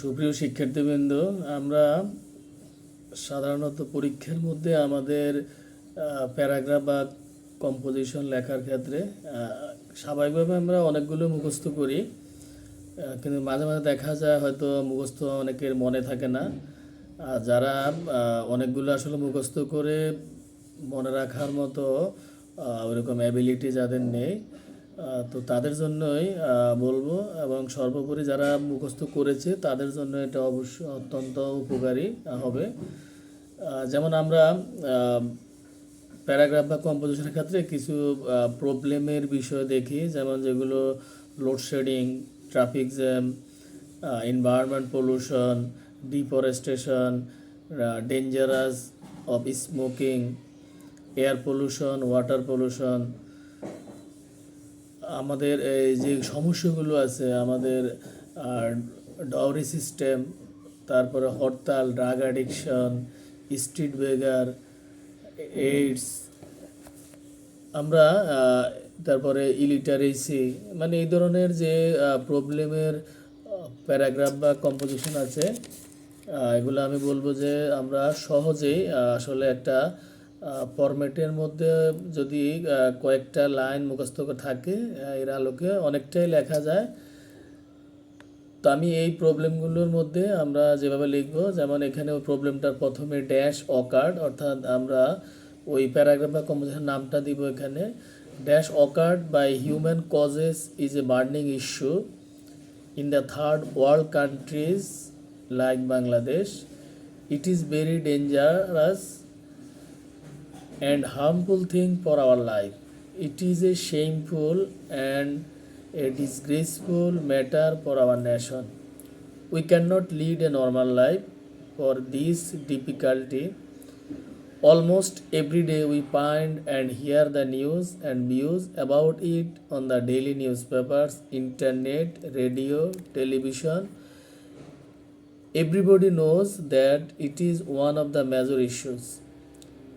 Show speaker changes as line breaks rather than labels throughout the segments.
সুপ্রিয় শিক্ষার্থীবৃন্দ, আমরা সাধারণত পরীক্ষার মধ্যে আমাদের প্যারাগ্রাফ বা কম্পোজিশন লেখার ক্ষেত্রে স্বাভাবিকভাবে আমরা অনেকগুলো মুখস্থ করি কিন্তু মাঝে মাঝে দেখা যায় হয়তো মুখস্থ অনেকের মনে থাকে না। আর যারা অনেকগুলো আসলে মুখস্থ করে মনে রাখার মতো ওরকম অ্যাবিলিটি যাদের নেই তো তাদের জন্যই বলব এবং সর্বোপরি যারা মুখস্থ করেছে, তাদের জন্য এটা অবশ্যই অত্যন্ত উপকারী হবে। যেমন আমরা প্যারাগ্রাফ বা কম্পোজিশনের ক্ষেত্রে কিছু প্রবলেমের বিষয় দেখি, যেমন যেগুলো load shedding, traffic jam environment pollution deforestation dangerous of smoking air pollution water pollution আমাদের এই যে সমস্যাগুলো আছে, আমাদের ডাউরি সিস্টেম, তারপরে hartal, drug addiction, street beggar AIDS, আমরা তারপরে ইলিটারেসি মানে এই ধরনের যে প্রবলেমের প্যারাগ্রাফ বা কম্পোজিশন আছে এগুলো আমি বলব যে আমরা সহজেই আসলে একটা ফরম্যাটের মধ্যে যদি কয়েকটা লাইন মুখস্থ থাকে এর আলোকে অনেকটাই লেখা যায়। তো আমি এই প্রবলেমগুলোর মধ্যে আমরা যেভাবে লিখব যেমন এখানে ওই প্রবলেমটার প্রথমে ড্যাশ অকার্ড অর্থাৎ আমরা ওই প্যারাগ্রাফ বা কম্পোজিশন নামটা দিব এখানে। Dash occurred by human causes is a burning issue in the third world countries like Bangladesh, it is very dangerous and harmful thing for our life. It is a shameful and a disgraceful matter for our nation. We cannot lead a normal life for this difficulty. Almost every day we find and hear the news and views about it on the daily newspapers, internet, radio, television. Everybody knows that it is one of the major issues.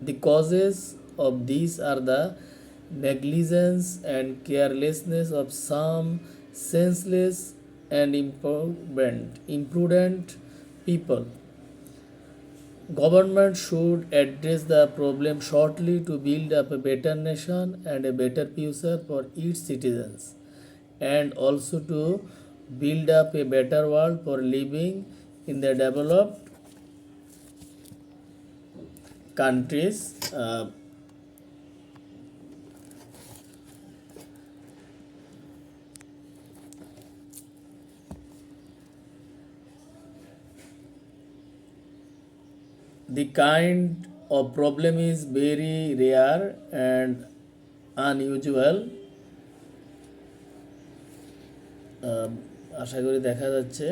The causes of these are the negligence and carelessness of some senseless and imprudent, imprudent people. Government should address the problem shortly to build up a better nation and a better future for its citizens and also to build up a better world for living in the developed countries uh, the kind of problem is very rare and unusual আশা করি দেখা যাচ্ছে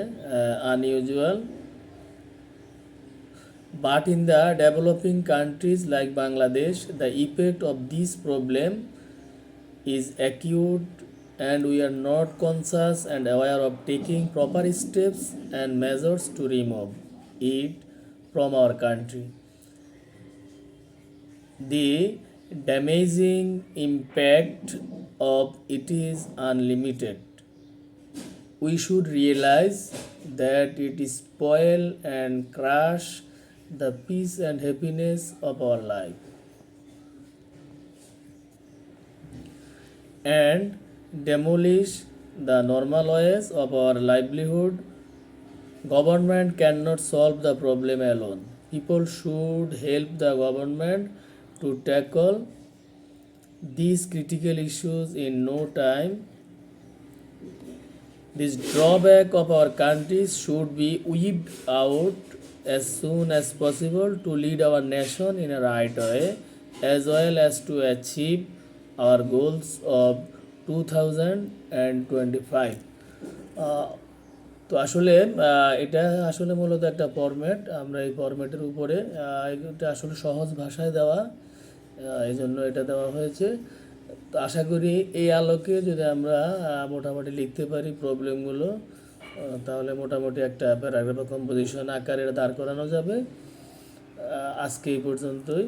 unusual But in the developing countries like Bangladesh, the effect of this problem is acute and we are not conscious and aware of taking proper steps and measures to remove it from our country. The damaging impact of it is unlimited we should realize that it is spoil and crush the peace and happiness of our life and demolish the normal ways of our livelihood government cannot solve the problem alone people should help the government to tackle these critical issues in no time this drawback of our countries should be weeded out as soon as possible to lead our nation in a right way as well as to achieve our goals of 2025 ah, তো আসলে এটা আসলে মূলত একটা format আমরা এই ফরম্যাটের উপরে এটা আসলে সহজ ভাষায় দেওয়া এই জন্য এটা দেওয়া হয়েছে তো আশা করি এই আলোকে যদি আমরা মোটামুটি লিখতে পারি প্রবলেমগুলো তাহলে মোটামুটি একটা প্যারাগ্রাফ কম্পোজিশন আকারে দাঁড় করানো যাবে। আজকে এই পর্যন্তই।